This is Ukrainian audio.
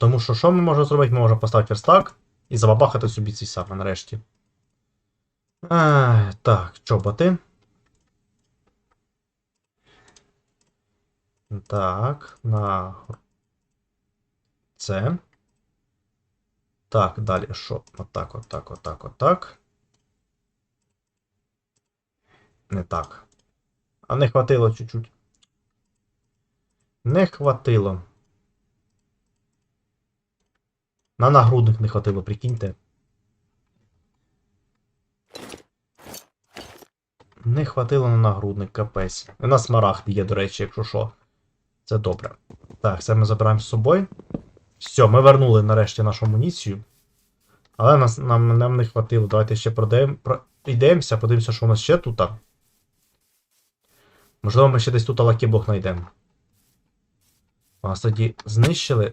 Тому що що ми можемо зробити? Ми можемо поставити верстак і забабахати собі ці саме нарешті. Е, так, чоботи. Так, на це. Так, далі що? Отак, отак, отак, отак. Не так. А не хватило чуть-чуть. Не хватило. На нагрудник не хватило, прикиньте. Не хватило на нагрудник, капець. У нас смарагд є, до речі, якщо що. Це добре. Так, це ми забираємо з собою. Все, ми вернули нарешті нашу амуніцію. Але нас, нам, нам не хватило. Давайте ще продаємо. Про... Йдемося, подивимося, що у нас ще тут. Можливо, ми ще десь тут лакіблок знайдемо. Нас тоді знищили